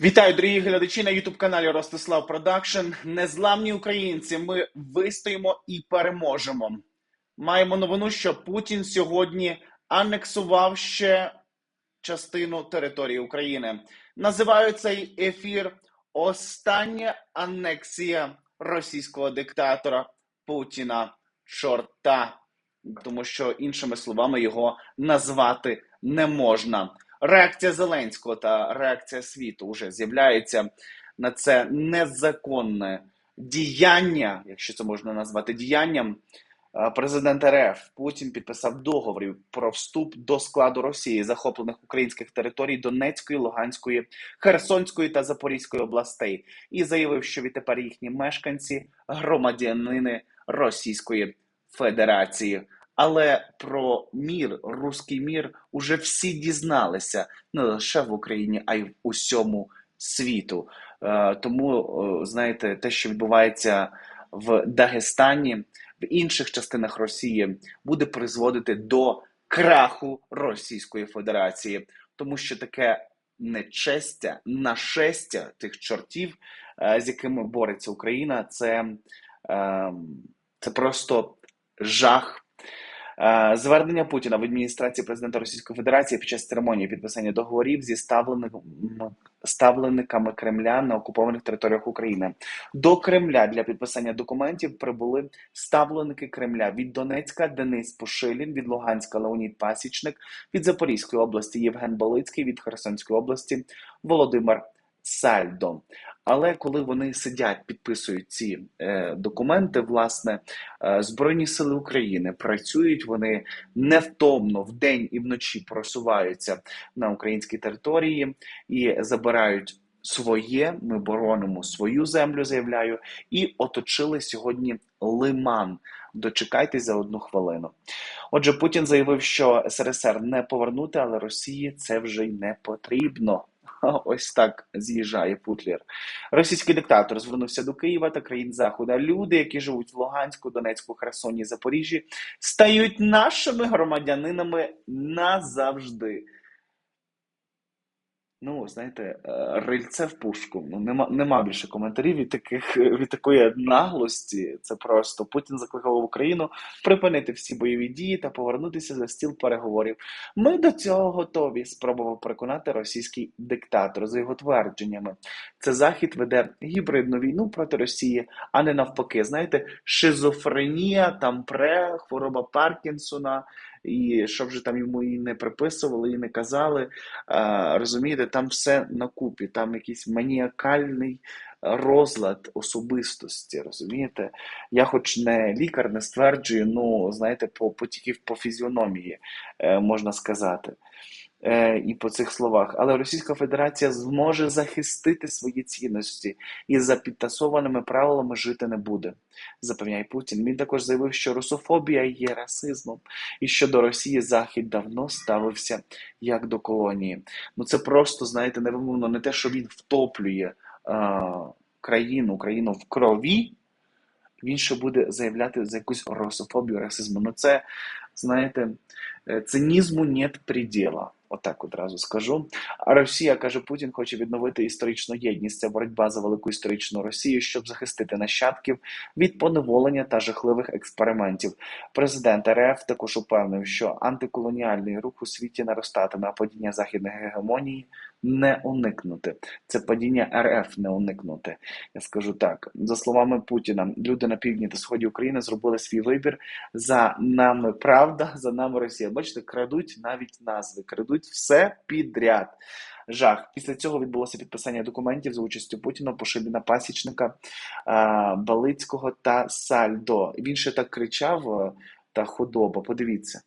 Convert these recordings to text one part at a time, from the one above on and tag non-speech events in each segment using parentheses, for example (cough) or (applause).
Вітаю, дорогі глядачі на Ютуб каналі Ростислав Продакшн. Незламні українці. Ми вистоїмо і переможемо. Маємо новину, що Путін сьогодні анексував ще частину території України. Називаю цей ефір Остання анексія російського диктатора Путіна чорта, тому що іншими словами його назвати не можна. Реакція Зеленського та реакція світу вже з'являється на це незаконне діяння, якщо це можна назвати діянням. Е, Президент РФ Путін підписав договір про вступ до складу Росії захоплених українських територій Донецької, Луганської, Херсонської та Запорізької областей і заявив, що відтепер їхні мешканці громадянини Російської Федерації. Але про мір, руський мір, уже всі дізналися не лише в Україні, а й в усьому світу. Е, тому, е, знаєте, те, що відбувається в Дагестані, в інших частинах Росії, буде призводити до краху Російської Федерації, тому що таке нечестя, нашестя тих чортів, е, з якими бореться Україна, це, е, це просто жах. Е, Звернення Путіна в адміністрації президента Російської Федерації під час церемонії підписання договорів зі м, Кремля на окупованих територіях України. До Кремля для підписання документів прибули ставленики Кремля від Донецька Денис Пушилін, від Луганська Леонід Пасічник, від Запорізької області Євген Балицький, від Херсонської області Володимир Сальдо. Але коли вони сидять, підписують ці е, документи, власне, е, Збройні сили України працюють, вони невтомно вдень і вночі просуваються на українській території і забирають своє. Ми боронимо свою землю, заявляю, і оточили сьогодні лиман. Дочекайтесь за одну хвилину. Отже, Путін заявив, що СРСР не повернути, але Росії це вже й не потрібно. (laughs) Ось так з'їжджає Путлер. Російський диктатор звернувся до Києва та країн Заходу. Люди, які живуть в Луганську, Донецьку, Херсоні, Запоріжжі, стають нашими громадянинами назавжди. Ну, знаєте, е, рильце в пушку. Ну, нема, нема більше коментарів від таких від такої наглості. Це просто Путін закликав Україну припинити всі бойові дії та повернутися за стіл переговорів. Ми до цього готові. Спробував переконати російський диктатор за його твердженнями. Це захід веде гібридну війну проти Росії, а не навпаки. Знаєте, шизофренія, там пре, хвороба Паркінсона. І що вже там йому і не приписували, і не казали. Розумієте, там все на купі, там якийсь маніакальний розлад особистості. Розумієте? Я, хоч не лікар, не стверджую, ну знаєте, по, по по фізіономії е, можна сказати. Е, і по цих словах, але Російська Федерація зможе захистити свої цінності і за підтасованими правилами жити не буде, запевняє Путін. Він також заявив, що русофобія є расизмом, і що до Росії Захід давно ставився як до колонії. Ну це просто, знаєте, невимовно не те, що він втоплює е, країну, країну в крові. Він ще буде заявляти за якусь русофобію, расизму. Ну це, знаєте, е, цинізму нет предела. Отак одразу скажу. А Росія каже, Путін хоче відновити історичну єдність. Це боротьба за велику історичну Росію, щоб захистити нащадків від поневолення та жахливих експериментів. Президент РФ також упевнив, що антиколоніальний рух у світі наростатиме, а падіння західних гегемонії не уникнути. Це падіння РФ не уникнути. Я скажу так. За словами Путіна, люди на півдні та сході України зробили свій вибір. За нами правда, за нами Росія. Бачите, крадуть навіть назви, крадуть все підряд. Жах. Після цього відбулося підписання документів за участю Путіна, Пошибіна, Пасічника, Балицького та Сальдо. Він ще так кричав е, та худоба. Подивіться.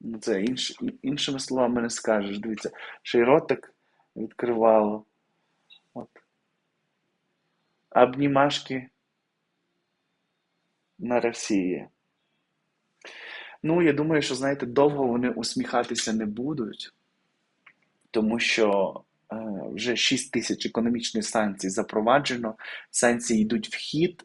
Ну, Це інш, іншими словами не скажеш. Дивіться, ще й ротик відкривало. От. Обнімашки на Росії. Ну, я думаю, що, знаєте, довго вони усміхатися не будуть, тому що е, вже 6 тисяч економічних санкцій запроваджено, санкції йдуть в хід.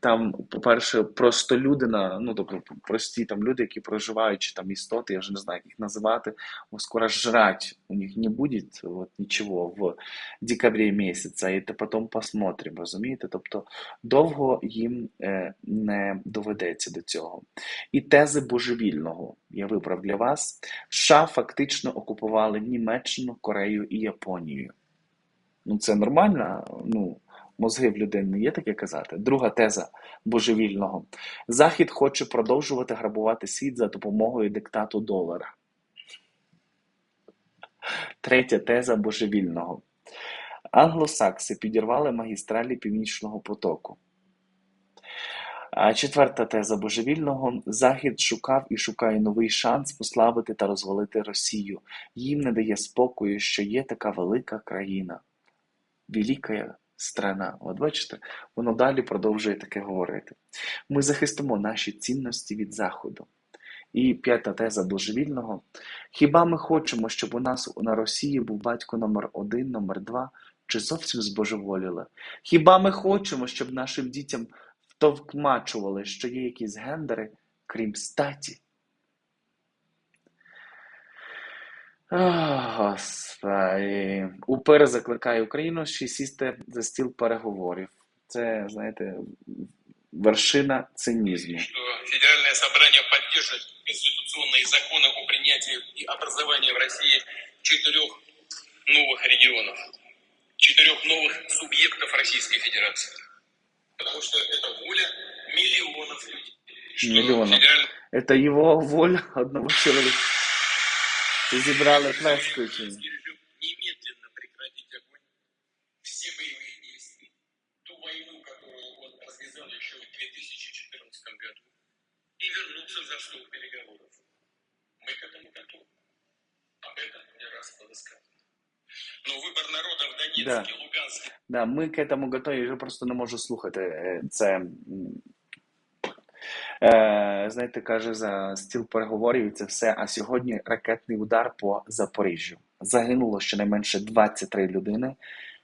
Там, по-перше, просто людина, ну тобто прості там люди, які проживають, чи там істоти, я вже не знаю, як їх називати, скоро жрать у них не буде вот, нічого в декабрі місяця, і то потім посмотрим, розумієте? Тобто довго їм е, не доведеться до цього. І тези божевільного я вибрав для вас. США фактично окупували Німеччину, Корею і Японію. Ну, це нормально. Ну, мозги в людей не є таке казати. Друга теза божевільного. Захід хоче продовжувати грабувати світ за допомогою диктату долара. Третя теза божевільного. Англосакси підірвали магістралі Північного потоку. Четверта теза божевільного. Захід шукав і шукає новий шанс послабити та розвалити Росію. Їм не дає спокою, що є така велика країна. Велика страна. От бачите, воно далі продовжує таке говорити. Ми захистимо наші цінності від Заходу. І п'ята теза божевільного. Хіба ми хочемо, щоб у нас на Росії був батько номер один, номер два, чи зовсім збожеволіли? Хіба ми хочемо, щоб нашим дітям втовкмачували, що є якісь гендери, крім статі? Господи. УПР закликає Україну ще сісти за стіл переговорів. Це, знаєте, вершина цинізму. что Федеральное собрание поддержит конституционные законы о принятии и образовании в России четырех новых регионов, четырех новых субъектов Российской Федерации. Потому что это воля миллионов людей. Что Миллионов. федеральное Это его воля одного чоловіка. Зібрали плескаючи. российский режим немедленно прекратить огонь, все боевые действия, ту войну, которую он развязал еще в 2014 году, и вернуться за стол переговоров. Мы к этому готовы. Об этом не раз было сказано. Но выбор народа в Донецке, Луганске, Да, ми к этому готові, я вже просто не можу слухати е, це. Е, знаєте, каже, за стіл переговорів і це все. А сьогодні ракетний удар по Запоріжжю. Загинуло щонайменше 23 людини,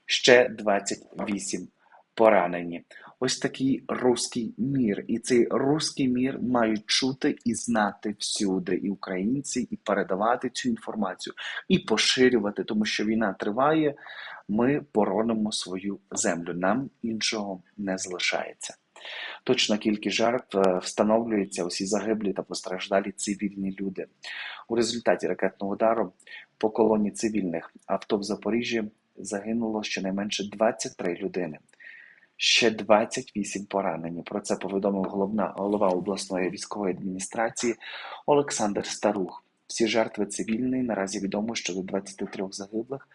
ще 28 поранені. Ось такий руський мір. І цей руський мір мають чути і знати всюди, і українці, і передавати цю інформацію, і поширювати, тому що війна триває. Ми боронимо свою землю. Нам іншого не залишається. Точна кількість жертв е, встановлюється усі загиблі та постраждалі цивільні люди. У результаті ракетного удару по колоні цивільних авто в Запоріжжі загинуло щонайменше 23 людини. Ще 28 поранені. Про це повідомив головна голова обласної військової адміністрації Олександр Старух. Всі жертви цивільні. Наразі відомо щодо 23 загиблих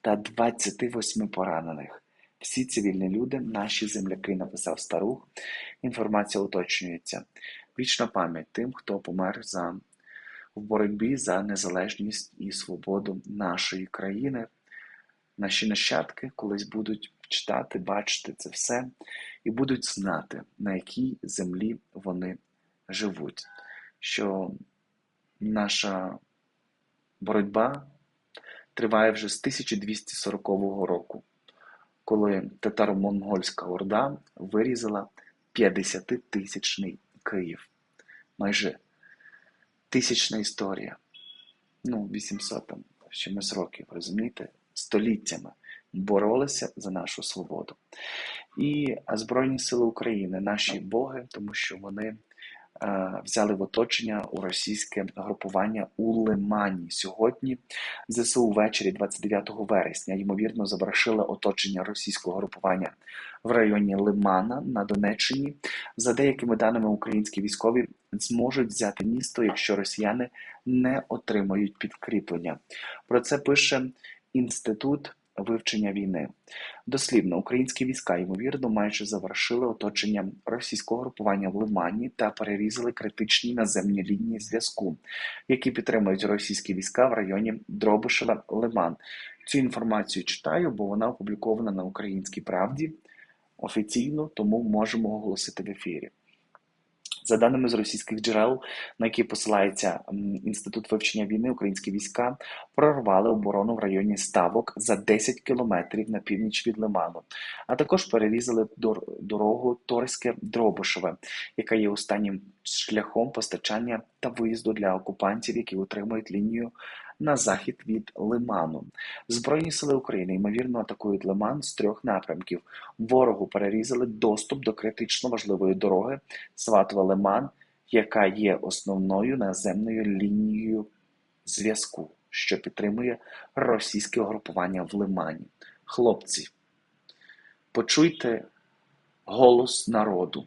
та 28 поранених. Всі цивільні люди, наші земляки, написав Старух. Інформація уточнюється. Вічна пам'ять тим, хто помер за в боротьбі за незалежність і свободу нашої країни. Наші нащадки колись будуть читати, бачити це все і будуть знати, на якій землі вони живуть. Що наша боротьба триває вже з 1240 року, коли татаро-монгольська орда вирізала 50-тисячний Київ. Майже тисячна історія. Ну, 800 там чимось років, розумієте? Століттями боролися за нашу свободу. І Збройні Сили України, наші боги, тому що вони взяли в оточення у російське групування у Лимані. Сьогодні ЗСУ ввечері 29 вересня, ймовірно, завершили оточення російського групування в районі Лимана на Донеччині. За деякими даними, українські військові зможуть взяти місто, якщо росіяни не отримають підкріплення. Про це пише Інститут вивчення війни. Дослівно, українські війська, ймовірно, майже завершили оточення російського групування в Лимані та перерізали критичні наземні лінії зв'язку, які підтримують російські війська в районі Дробишева Лиман. Цю інформацію читаю, бо вона опублікована на Українській правді офіційно, тому можемо оголосити в ефірі. За даними з російських джерел, на які посилається Інститут вивчення війни, українські війська прорвали оборону в районі Ставок за 10 кілометрів на північ від Лиману, а також перерізали дор- дорогу Торське Дробишеве, яка є останнім шляхом постачання та виїзду для окупантів, які утримують лінію на захід від Лиману. Збройні сили України ймовірно атакують Лиман з трьох напрямків. Ворогу перерізали доступ до критично важливої дороги Сватове-Лиман, яка є основною наземною лінією зв'язку, що підтримує російське угрупування в Лимані. Хлопці, почуйте голос народу.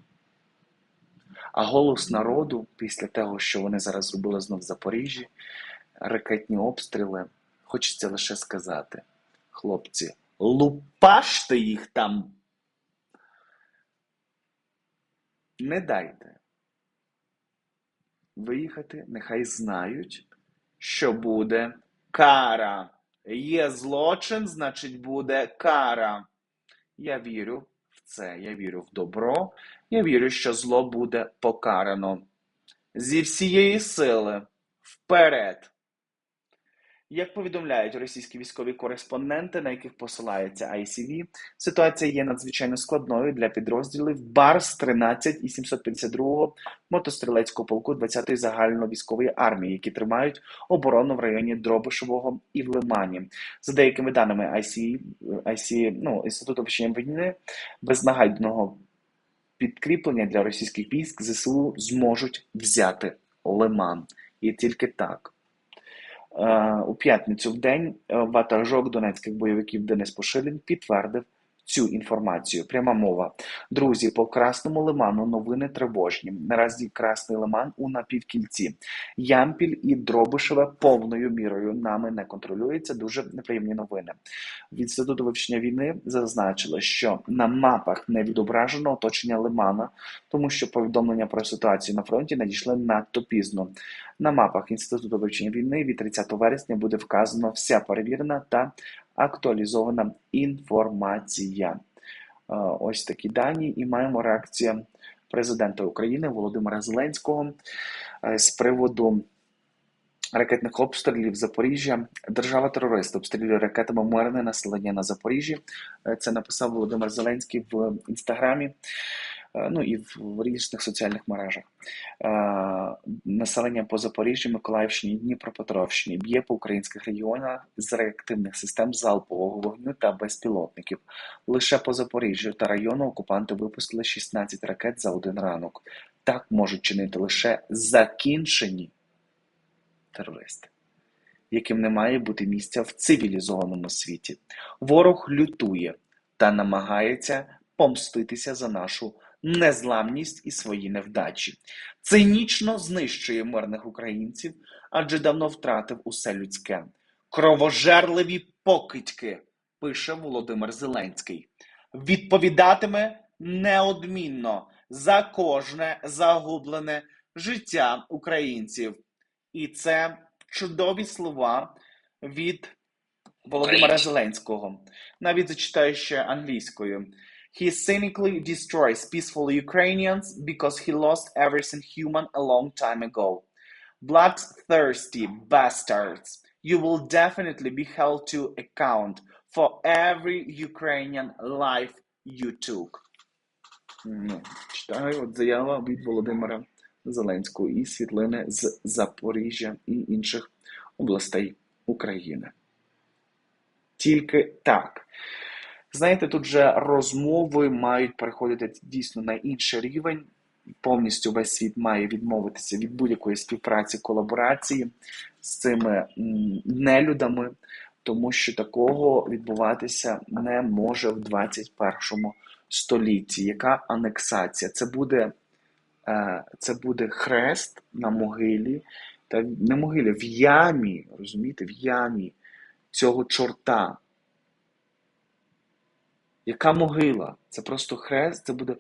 А голос народу, після того, що вони зараз зробили знов в Запоріжжі, ракетні обстріли, хочеться лише сказати: хлопці, лупаште їх там. Не дайте виїхати, нехай знають, що буде кара. Є злочин, значить буде кара. Я вірю в це, я вірю в добро, я вірю, що зло буде покарано. Зі всієї сили вперед. Як повідомляють російські військові кореспонденти, на яких посилається ICV, ситуація є надзвичайно складною для підрозділів БАРС 13 і 752 мотострілецького полку 20-ї загальновійськової армії, які тримають оборону в районі Дробишевого і в Лимані. За деякими даними IC, IC ну, Інституту вивчення війни, без нагального підкріплення для російських військ ЗСУ зможуть взяти Лиман. І тільки так. Е, У п'ятницю в день е, ватажок донецьких бойовиків Денис Пошилін підтвердив цю інформацію. Пряма мова. Друзі, по Красному Лиману новини тривожні. Наразі Красний Лиман у напівкільці. Ямпіль і Дробишеве повною мірою нами не контролюється. Дуже неприємні новини. В Інституту вивчення війни зазначили, що на мапах не відображено оточення Лимана, тому що повідомлення про ситуацію на фронті надійшли надто пізно. На мапах Інституту вивчення війни від 30 вересня буде вказано вся перевірена та актуалізована інформація. Е, Ось такі дані, і маємо реакцію президента України Володимира Зеленського е, з приводу ракетних обстрілів Запоріжжя. Держава-терорист обстрілює ракетами мирне населення на Запоріжжі. Е, Це написав Володимир Зеленський в інстаграмі. Е, Ну і в різних соціальних мережах. Е, Населення по Запоріжжю, Миколаївщині, Дніпропетровщині б'є по українських регіонах з реактивних систем залпового вогню та безпілотників. Лише по Запоріжжю та району окупанти випустили 16 ракет за один ранок. Так можуть чинити лише закінчені терористи, яким не має бути місця в цивілізованому світі. Ворог лютує та намагається помститися за нашу незламність і свої невдачі. Цинічно знищує мирних українців, адже давно втратив усе людське. Кровожерливі покидьки, пише Володимир Зеленський. Відповідатиме неодмінно за кожне загублене життя українців. І це чудові слова від Володимира Зеленського. Навіть зачитаю ще англійською. He cynically destroys peaceful Ukrainians because he lost everything human a long time ago. Bloodthirsty bastards, you will definitely be held to account for every Ukrainian life you took. Ну, читаю от заява від Володимира Зеленського і світлини з Запоріжжя і інших областей України. Тільки так. Знаєте, тут же розмови мають переходити дійсно на інший рівень. Повністю весь світ має відмовитися від будь-якої співпраці, колаборації з цими нелюдами, тому що такого відбуватися не може в 21 столітті. Яка анексація? Це буде, е, це буде хрест на могилі, та не могилі, в ямі, розумієте, в ямі цього чорта. Яка могила? Це просто хрест, це буде.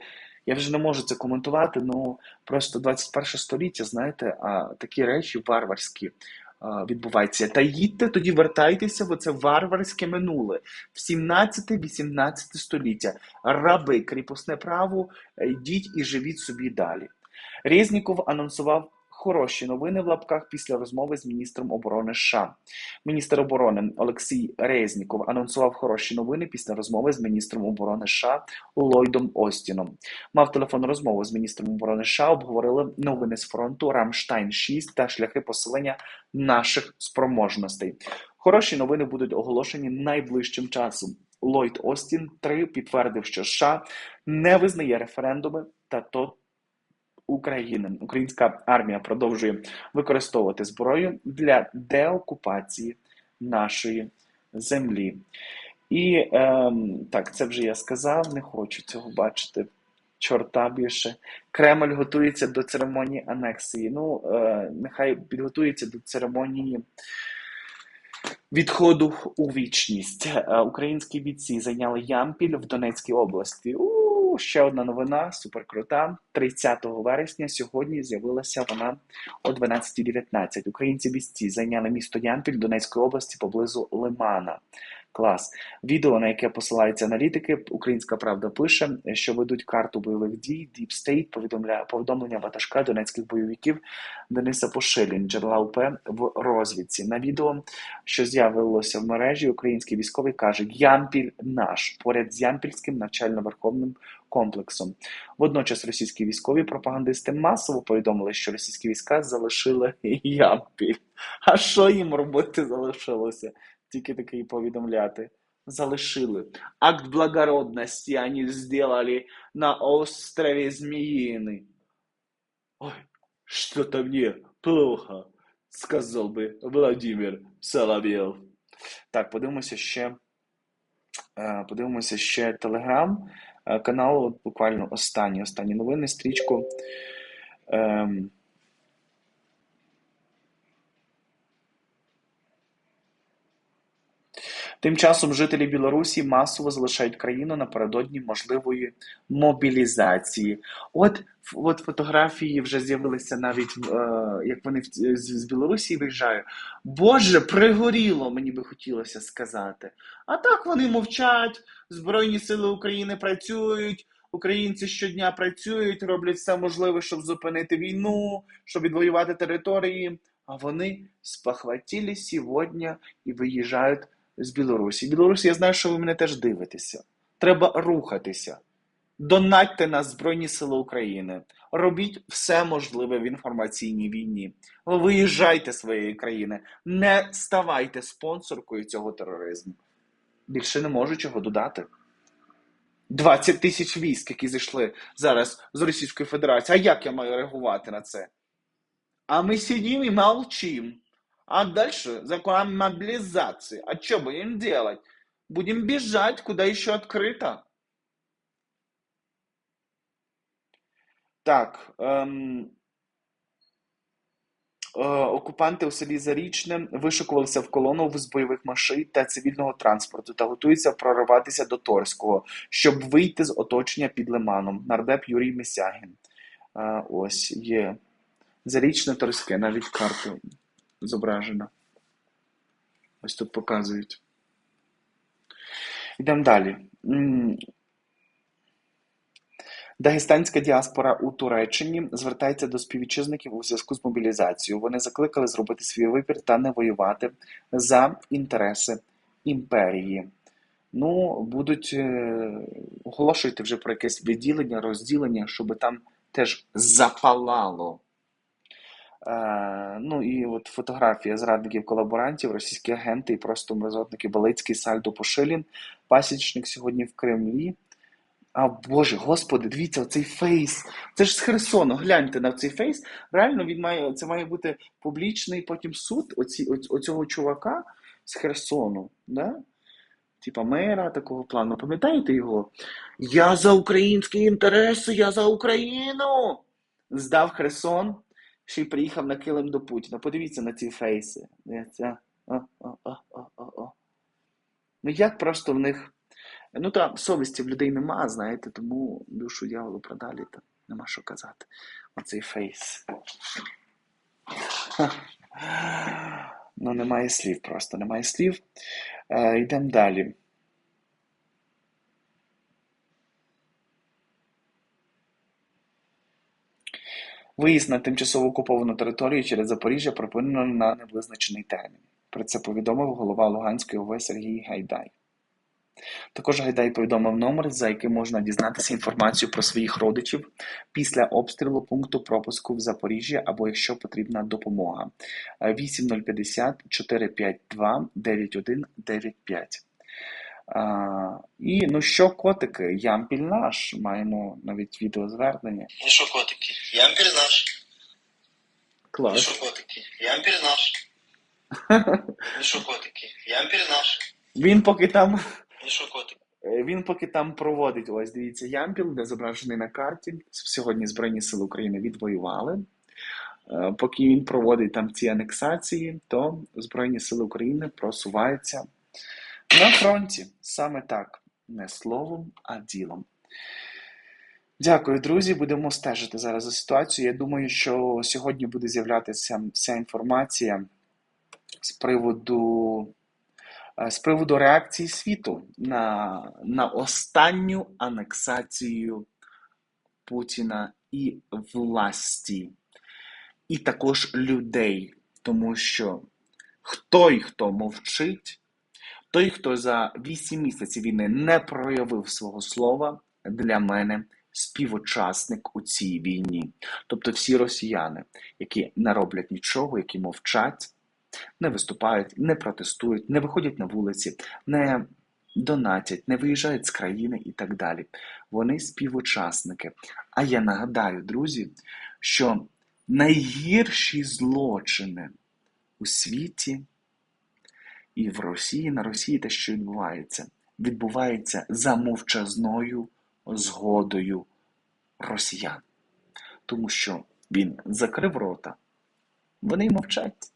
Я вже не можу це коментувати, ну просто 21 століття, знаєте, а такі речі варварські а, відбуваються. Та їдьте тоді, вертайтеся в це варварське минуле, в 17-18 століття. Раби, кріпосне право, йдіть і живіть собі далі. Резніков анонсував хороші новини в лапках після розмови з міністром оборони США. Міністр оборони Олексій Резніков анонсував хороші новини після розмови з міністром оборони США Ллойдом Остіном. Мав телефонну розмову з міністром оборони США, обговорили новини з фронту Рамштайн 6 та шляхи посилення наших спроможностей. Хороші новини будуть оголошені найближчим часом. Ллойд Остін 3 підтвердив, що США не визнає референдуми та то України. Українська армія продовжує використовувати зброю для деокупації нашої землі. І ем, так, це вже я сказав, не хочу цього бачити. Чорта більше. Кремль готується до церемонії анексії. Ну, е, нехай підготується до церемонії відходу у вічність. Е, Українські бійці зайняли Ямпіль в Донецькій області. У ще одна новина, суперкрута. 30 вересня сьогодні з'явилася вона о 12.19. Українці бійці зайняли місто Ямпіль Донецької області поблизу Лимана. Клас. Відео, на яке посилаються аналітики, Українська Правда пише, що ведуть карту бойових дій. Deep State повідомляє повідомлення ватажка донецьких бойовиків Дениса Пошилін, джерела УП в розвідці. На відео, що з'явилося в мережі, український військовий каже: Ямпіль наш поряд з Ямпільським навчально-верховним комплексом. Водночас російські військові пропагандисти масово повідомили, що російські війська залишили Ямпіль. А що їм робити залишилося? Тільки таке і повідомляти. Залишили. Акт благородності вони сделали на острові Зміїний. Ой, что-то мне плохо, сказав би Владимир Соловєв. Так, подивимося ще. е, Подивимося ще телеграм е, канал, буквально останні, останні новини, стрічку. Ем, Тим часом жителі Білорусі масово залишають країну напередодні можливої мобілізації. От, от фотографії вже з'явилися навіть, е, як вони в- з, з Білорусі виїжджають. Боже, пригоріло, мені би хотілося сказати. А так вони мовчать, Збройні сили України працюють, українці щодня працюють, роблять все можливе, щоб зупинити війну, щоб відвоювати території. А вони спохватили сьогодні і виїжджають з Білорусі. Білорусі, я знаю, що ви мене теж дивитеся. Треба рухатися. Донатьте на Збройні Сили України. Робіть все можливе в інформаційній війні. Виїжджайте з своєї країни. Не ставайте спонсоркою цього тероризму. Більше не можу чого додати. 20 тисяч військ, які зайшли зараз з Російської Федерації. А як я маю реагувати на це? А мы сидим и молчим. А дальше закон мобилизации. А что будем делать? Будем бежать, куда еще открыто. Так. Ем, окупанти у селі Зарічне вишикувалися в колону з бойових машин та цивільного транспорту та готуються прориватися до Торського, щоб вийти з оточення під Лиманом. Нардеп Юрій Мисягін. Е, ось є. Зарічне Торське, навіть карту зображена. Ось тут показують. Йдемо далі. Дагестанська діаспора у Туреччині звертається до співвітчизників у зв'язку з мобілізацією. Вони закликали зробити свій вибір та не воювати за інтереси імперії. Ну, будуть е, оголошувати вже про якесь відділення, розділення, щоб там теж запалало. Е, ну і от фотографія зрадників колаборантів, російські агенти і просто мерзотники Балицький, Сальдо Пошилін, пасічник сьогодні в Кремлі. А Боже, господи, дивіться, оцей фейс. Це ж з Херсону. Гляньте на цей фейс. Реально він має, це має бути публічний потім суд оці, оць- оцього чувака з Херсону. Да? Типа мера такого плану. Пам'ятаєте його? Я за українські інтереси, я за Україну. Здав Херсон, ще й приїхав на килим до Путіна. Подивіться на ці фейси. О. Ну як просто в них. Ну та совісті в людей нема, знаєте, тому душу дьяволу продалі, та нема що казати. Оцей фейс. Ну, немає слів просто, немає слів. Е, йдемо далі. Виїзд на тимчасово окуповану територію через Запоріжжя припинено на невизначений термін. Про це повідомив голова Луганської ОВ Сергій Гайдай. Також Гайдай повідомив номер, за яким можна дізнатися інформацію про своїх родичів після обстрілу пункту пропуску в Запоріжжі або якщо потрібна допомога. Е, 8050 452 9195. А, і ну що, котики, ямпіль наш. Маємо навіть відеозвернення. Ну що, котики, ямпіль наш. Ну Клас. що, котики, ямпіль наш. Ну що, котики, ямпіль наш. Він поки там Ну що, котики. Е, Він поки там проводить, ось дивіться, Ямпіл, де зображений на карті. Сьогодні Збройні Сили України відвоювали. Е, Поки він проводить там ці анексації, то Збройні Сили України просуваються на фронті. Саме так, не словом, а ділом. Дякую, друзі. Будемо стежити зараз за ситуацією. Я думаю, що сьогодні буде з'являтися вся інформація з приводу е, з приводу реакції світу на, на останню анексацію Путіна і власті, і також людей, тому що той, хто мовчить, той, хто за 8 місяців війни не проявив свого слова, для мене співучасник у цій війні. Тобто всі росіяни, які не роблять нічого, які мовчать, не виступають, не протестують, не виходять на вулиці, не донатять, не виїжджають з країни і так далі. Вони співучасники. А я нагадаю, друзі, що найгірші злочини у світі і в Росії, на Росії те, що відбувається, відбувається за мовчазною згодою росіян. Тому що він закрив рота, вони мовчать.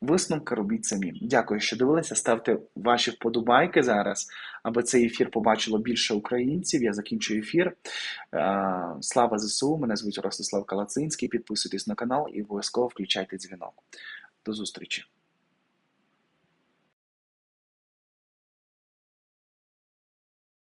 Висновки робіть самі. Дякую, що дивилися. Ставте ваші вподобайки зараз, аби цей ефір побачило більше українців. Я закінчую ефір. Е, Слава ЗСУ! Мене звуть Ростислав Калацинський. Підписуйтесь на канал і обов'язково включайте дзвінок. До зустрічі!